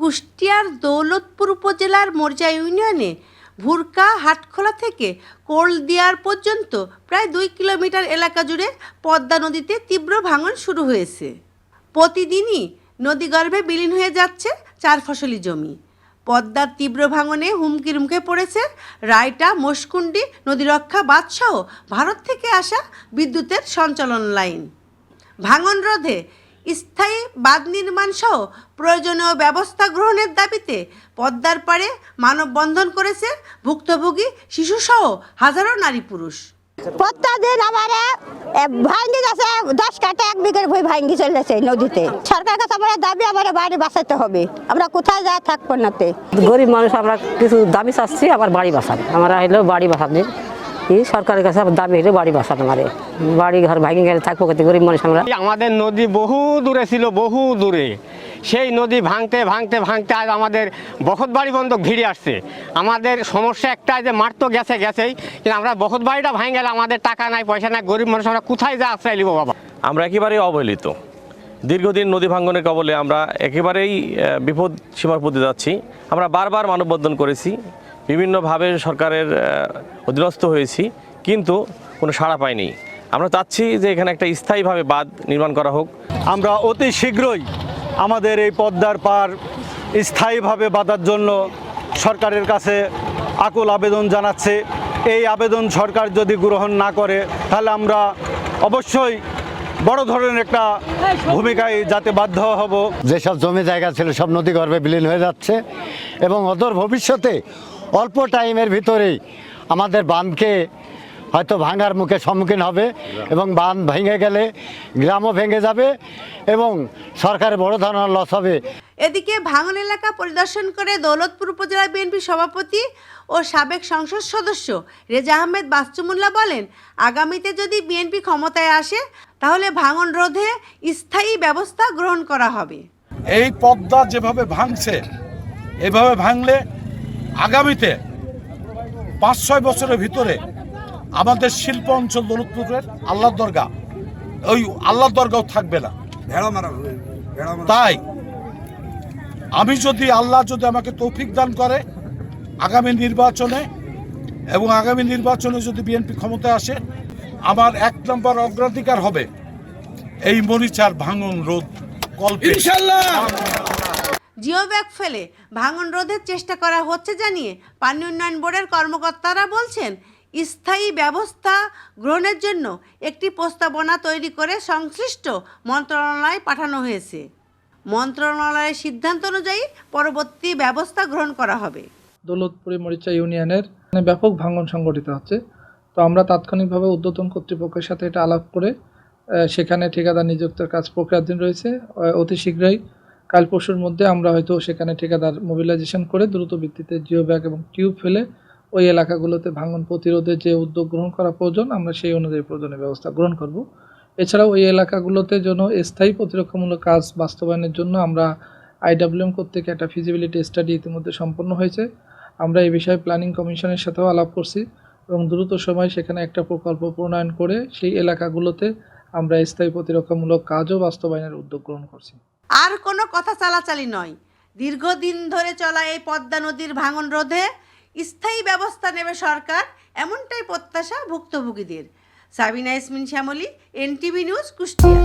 কুষ্টিয়ার দৌলতপুর উপজেলার মর্জা ইউনিয়নে ভুরকা হাটখোলা থেকে কোলদিয়ার পর্যন্ত প্রায় দুই কিলোমিটার এলাকা জুড়ে পদ্মা নদীতে তীব্র ভাঙন শুরু হয়েছে। প্রতিদিনই নদীগর্ভে বিলীন হয়ে যাচ্ছে চার ফসলি জমি। পদ্মার তীব্র ভাঙনে হুমকির মুখে পড়েছে রায়টা মস্কুন্ডি নদীরক্ষা বাদসহ ভারত থেকে আসা বিদ্যুতের সঞ্চালন লাইন। ভাঙন রোধে স্থায়ী বাঁধ নির্মাণ সহ প্রয়োজনীয় ব্যবস্থা গ্রহণের দাবিতে পদ্মার পাড়ে মানববন্ধন করেছে ভুক্তভোগী শিশুসহ হাজারো নারী পুরুষ। প্রত্যেকদিন আমার ভাঙ্গি গেছে দশ কাটে এক বিঘের বই ভাঙ্গি চলেছে নদীতে। সরকার কাছে আমার দাবি আমার বাড়ি বাঁচাতে হবে। আমরা কোথায় যা থাকব নাতে? গরিব মানুষ আমরা কিছু দাবি চাচ্ছি আবার বাড়ি বাসাবে আমরা হলো বাড়ি বাসাতে এই সরকারের কাছে আমার দাবি হলো বাড়ি বাসাতে আমাদের বাড়ি ঘর ভাঙে গেলে থাকব কোথায় গরিব মানুষ আমরা? আমাদের নদী বহু দূরে ছিল বহু দূরে। সেই নদী ভাঙতে ভাঙতে ভাঙতে আজ আমাদের বখত বাড়ি বন্ধ ঘিরে আসছে। আমাদের সমস্যা একটাই যে মার তো গেছে গেছেই। কিন্তু আমরা বখত বাড়িটা ভাঙে গেলে আমাদের টাকা নাই পয়সা নাই গরিব মানুষ আমরা কোথায় যা আশ্রয় নিব বাবা? আমরা একেবারেই অবহেলিত। দীর্ঘদিন নদী ভাঙ্গনের কবলে আমরা একেবারেই বিপদ সীমার পথে যাচ্ছি। আমরা বারবার মানববন্ধন করেছি। বিভিন্নভাবে সরকারের অধীনস্থ হয়েছি কিন্তু কোনো সাড়া পাইনি। আমরা চাচ্ছি যে এখানে একটা স্থায়ীভাবে বাঁধ নির্মাণ করা হোক। আমরা অতি শীঘ্রই আমাদের এই পদ্মার পার স্থায়ীভাবে বাঁধার জন্য সরকারের কাছে আকুল আবেদন জানাচ্ছে। এই আবেদন সরকার যদি গ্রহণ না করে তাহলে আমরা অবশ্যই বড় ধরনের একটা ভূমিকায় যাতে বাধ্য হব। যেসব জমি জায়গা ছিল সব নদী গর্ভে বিলীন হয়ে যাচ্ছে এবং অদূর ভবিষ্যতে অল্প টাইমের ভিতরেই আমাদের বাঁধকে হয়তো ভাঙার মুখে সম্মুখীন হবে এবং বাঁধ ভেঙে গেলে গ্রামও ভেঙে যাবে এবং সরকারের বড় ধরনের লস হবে। এদিকে ভাঙন এলাকা পরিদর্শন করে দৌলতপুর উপজেলা বিএনপি সভাপতি ও সাবেক সংসদ সদস্য রেজা আহমেদ বাস্তুমুল্লাহ বলেন আগামীতে যদি বিএনপি ক্ষমতায় আসে তাহলে ভাঙন রোধে স্থায়ী ব্যবস্থা গ্রহণ করা হবে। এই পদ্মা যেভাবে ভাঙছে এভাবে ভাঙলে আগামীতে পাঁচ ছয় বছরের ভিতরে আমাদের শিল্প অঞ্চল দৌলতপুরের আল্লাহ দরগা ওই আল্লাহ দরগাও থাকবে না। তাই আমি যদি আল্লাহ যদি আমাকে তৌফিক দান করে আগামী নির্বাচনে এবং আগামী নির্বাচনে যদি বিএনপি ক্ষমতায় আসে আমার এক নম্বর অগ্রাধিকার হবে এই মরিচার ভাঙন রোধ কল্পে। জিও ব্যাগ ফেলে ভাঙন রোধের চেষ্টা করা হচ্ছে জানিয়ে পানি উন্নয়ন বোর্ডের কর্মকর্তারা বলছেন, স্থায়ী ব্যবস্থা গ্রহণের জন্য একটি প্রস্তাবনা তৈরি করে সংশ্লিষ্ট মন্ত্রণালয়ে পাঠানো হয়েছে। মন্ত্রণালয়ের সিদ্ধান্ত অনুযায়ী পরবর্তী ব্যবস্থা গ্রহণ করা হবে। দৌলতপুরি মরিচা ইউনিয়নের ব্যাপক ভাঙন সংগঠিত হচ্ছে। তো আমরা তাৎক্ষণিকভাবে উদ্যতন কর্তৃপক্ষের সাথে এটা আলাপ করে সেখানে ঠিকাদার নিযুক্তের কাজ প্রক্রিয়াধীন রয়েছে। অতি শীঘ্রই কাল পরশুর মধ্যে আমরা হয়তো সেখানে ঠিকাদার মোবিলাইজেশন করে দ্রুত ভিত্তিতে জিও ব্যাগ এবং টিউব ফেলে ওই এলাকাগুলোতে ভাঙন প্রতিরোধে যে উদ্যোগ গ্রহণ করা প্রয়োজন, আমরা সেই অনুযায়ী প্রয়োজনীয় ব্যবস্থা গ্রহণ করব। এছাড়াও ওই এলাকাগুলোতে যেন স্থায়ী প্রতিরক্ষামূলক কাজ বাস্তবায়নের জন্য আমরা আইডাব্লিউএম কর্তৃক একটা ফিজিবিলিটি স্টাডি ইতিমধ্যে সম্পন্ন হয়েছে। আমরা এই বিষয়ে প্ল্যানিং কমিশনের সাথেও আলাপ করছি এবং দ্রুত সময় সেখানে একটা প্রকল্প প্রণয়ন করে সেই এলাকাগুলোতে আমরা স্থায়ী প্রতিরক্ষামূলক কাজও বাস্তবায়নের উদ্যোগ গ্রহণ করছি। আর কোনো কথা চালাচালি নয়। দীর্ঘদিন ধরে চলা এই পদ্মা নদীর ভাঙন রোধে স্থায়ী ব্যবস্থা নেবে সরকার এমনটাই প্রত্যাশা ভুক্তভোগীদের। Sabina Ismin Shyamali, NTV news Kushtia.